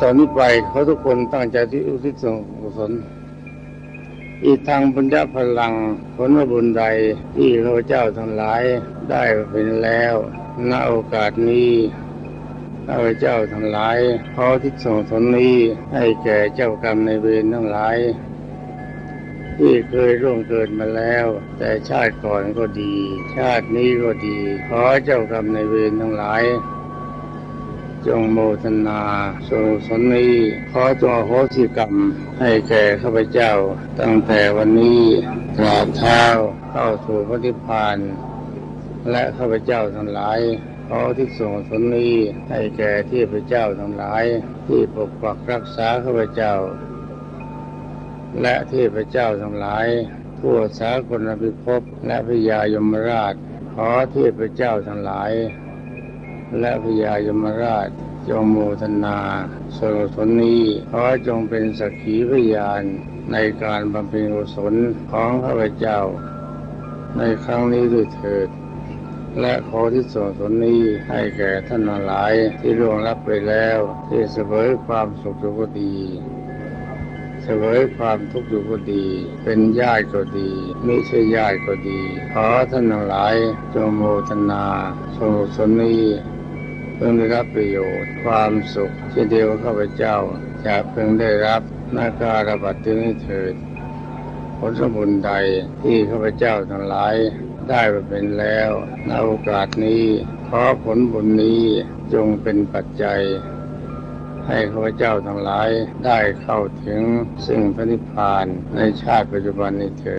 ตอนนี้ไปเขาทุกคนตั้งใจที่อุทิศส่วนกุศลอีกทางบุญญาพลังผลบุญใดที่ข้าพเจ้าทั้งหลายได้เป็นแล้วณโอกาสนี้ข้าพเจ้าทั้งหลายขอทิศส่งสนนี้ให้แก่เจ้ากรรมในเวรทั้งหลาย ที่เคยร่วงเกิดมาแล้ว แต่ชาติก่อนก็ดี ชาตินี้ก็ดี ขอเจ้ากรรมในเวรทั้งหลาย จงโมทนาส่งสนนี้ขอจงอโหสิกรรมให้แก่ข้าพเจ้า ตั้งแต่วันนี้ตราบเท้าเข้าสู่พระนิพพานและข้าพเจ้าทั้งหลายขอที่ส่งสนนี้ให้แก่ที่พระเจ้าทั้งหลาย ที่ปกปักรักษาข้าพเจ้า และเทพระเจ้าทั้งหลายทั่วสากลพิภพและพญายมราชขอเทพระเจ้าทั้งหลาย และพญายมราชจงโมทนาสรสนนี้ขอจงเป็นสักขีพยานในการบำเพ็ญกุศลของข้าพเจ้า ในครั้งนี้ด้วยเถิด และขอที่ส่งสนนี้ให้แก่ท่านหลายที่ร่วงรับไปแล้ว ที่เสวยความสุขสุขดีเสวยความทุกข์อยู่ก็ดี เป็นญาติก็ดีไม่ใช่ญาติก็ดี ขอท่านหลายจงโมทนาสงสนนี้ พิ่งได้รับประโยชน์ ความสุขที่เดียวข้าพเจ้าจะเพิ่งได้รับนาการบัตินี้เถิดผลสมบุญใดที่ข้าพเจ้าทั้งหลายได้มาเป็นแล้วในโอกาสนี้ขอผลบุญนี้จงเป็นปัจจัย ให้ข้าพเจ้าทั้งหลายได้เข้าถึงซึ่งพระนิพพานในชาติปัจจุบันนี้เถิด